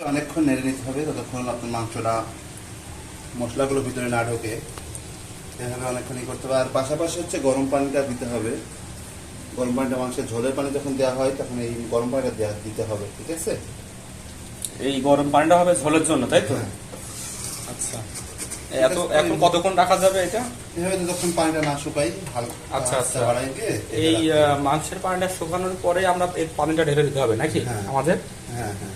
অনেকক্ষণ নেড়ে নিতে হবে ততক্ষণ আপনার মাংসটা মশলাগুলো ভিতরে না ঢোকে। এভাবে অনেকক্ষণই করতে হবে। আর পাশাপাশি হচ্ছে গরম পানিটা দিতে হবে। গরম পানিটা মাংসের ঝোলের পানি যখন দেওয়া হয় তখন এই গরম পানিটা দেওয়া দিতে হবে ঠিক আছে? এই গরম পানিটা হবে ঝোলের জন্য তাই তো? হ্যাঁ। আচ্ছা। এত এখন কতক্ষণ রাখা যাবে এটা? এভাবে যতক্ষণ পানিটা না শুকাই আচ্ছা, আচ্ছা। বাড়াই দিয়ে এই মাংসের পানিটা শুকানোর পরে আমরা এই পানিটা ঢেলে দিতে হবে নাকি? হ্যাঁ। আমাদের? হ্যাঁ হ্যাঁ।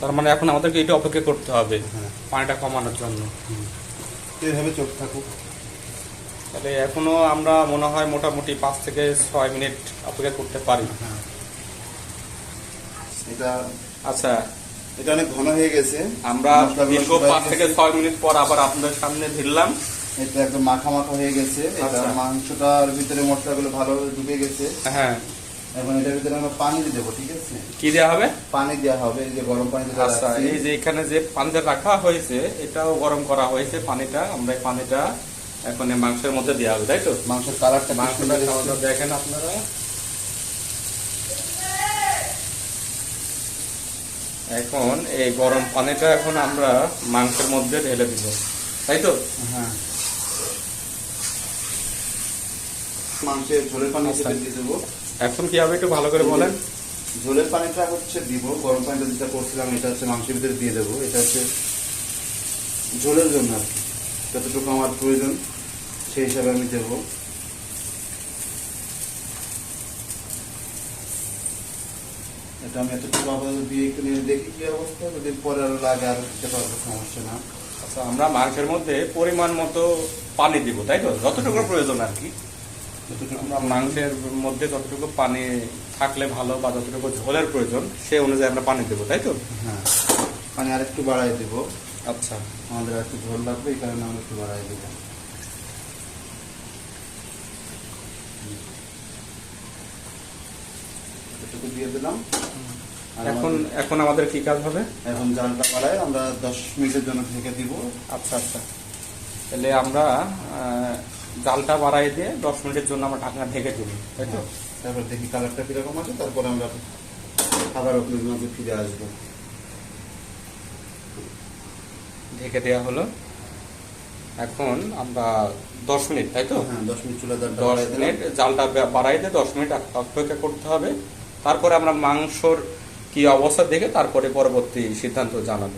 তার মানে এখন আমাদেরকে এটা অপেক্ষা করতে হবে। পানিটা কমানোর জন্য। চোখ থাকুক। তাহলে এখনও আমরা মনে হয় মোটামুটি পাঁচ থেকে ছয় মিনিট অপেক্ষা করতে পারি। এটা আচ্ছা। এটা অনেক ঘন হয়ে গেছে। আমরা দীর্ঘ পাঁচ থেকে ছয় মিনিট পর আবার আপনাদের সামনে ধরলাম এটা একদম মাখা মাখা হয়ে গেছে। এটা আচ্ছা। মাংসটার ভিতরে মশলাগুলো ভালো ঢুকে গেছে। হ্যাঁ। এখন এটার ভিতরে আমরা পানি দিয়ে দেবো ঠিক আছে? কি দেওয়া হবে? পানি দেওয়া হবে এই যে গরম পানি আচ্ছা এই যে এখানে যে পানিটা রাখা হয়েছে এটাও গরম করা হয়েছে পানিটা। আমরা এই পানিটা এখন মাংসের মধ্যে দেওয়া হবে তাই তো? মাংসের কালারটা মাংসটা দেখেন আপনারা। এখন এই গরম পানিটা এখন আমরা মাংসের মধ্যে ঢেলে দিব তাই তো? হ্যাঁ। মাংসের ঝোলের পানি। হিসেবে দিয়ে দেবো। এখন কি হবে একটু ভালো করে বলেন। ঝোলের পানিটা হচ্ছে দিব গরম পানিটা যেটা করছিলাম এটা হচ্ছে মাংসের ভিতরে দিয়ে দেবো। এটা হচ্ছে ঝোলের জন্য আর কি। যতটুকু আমার প্রয়োজন সেই হিসাবে আমি দেবো। এটা আমি এতটুকু আপাতত দিয়ে একটু নিয়ে দেখি কি অবস্থা যদি পরে আরও লাগে আর দিতে পারব সমস্যা না। আচ্ছা আমরা মাংসের মধ্যে পরিমাণ মতো পানি দিব তাই তো? যতটুকু প্রয়োজন আর কি। যতটুকু আমরা মাংসের মধ্যে যতটুকু পানি থাকলে ভালো বা যতটুকু ঝোলের প্রয়োজন সে অনুযায়ী আমরা পানি দেবো তাই তো? হ্যাঁ। পানি আর একটু বাড়াই দেবো। আচ্ছা। আমাদের আর একটু ঝোল লাগবে এই কারণে আমরা একটু বাড়াই দেবো। এটুকু দিয়ে দিলাম। এখন এখন আমাদের কি কাজ হবে? এখন জালটা বাড়াই আমরা দশ মিনিটের জন্য ঢেকে দিব। আচ্ছা আচ্ছা। তাহলে আমরা জালটা বাড়াই দিয়ে দশ মিনিটের জন্য আমরা ঢাকনা ঢেকে দিব তাই তো? তারপর দেখি কালারটা কীরকম আছে তারপরে আমরা আবার আপনার মাঝে ফিরে আসব। ঢেকে দেওয়া হলো। এখন আমরা দশ মিনিট তাই তো? হ্যাঁ দশ মিনিট চুলা দশ মিনিট জালটা বাড়াই দিয়ে দশ মিনিট অপেক্ষা করতে হবে। তারপরে আমরা মাংসর কি অবস্থা দেখে তারপরে পরবর্তী সিদ্ধান্ত জানাব।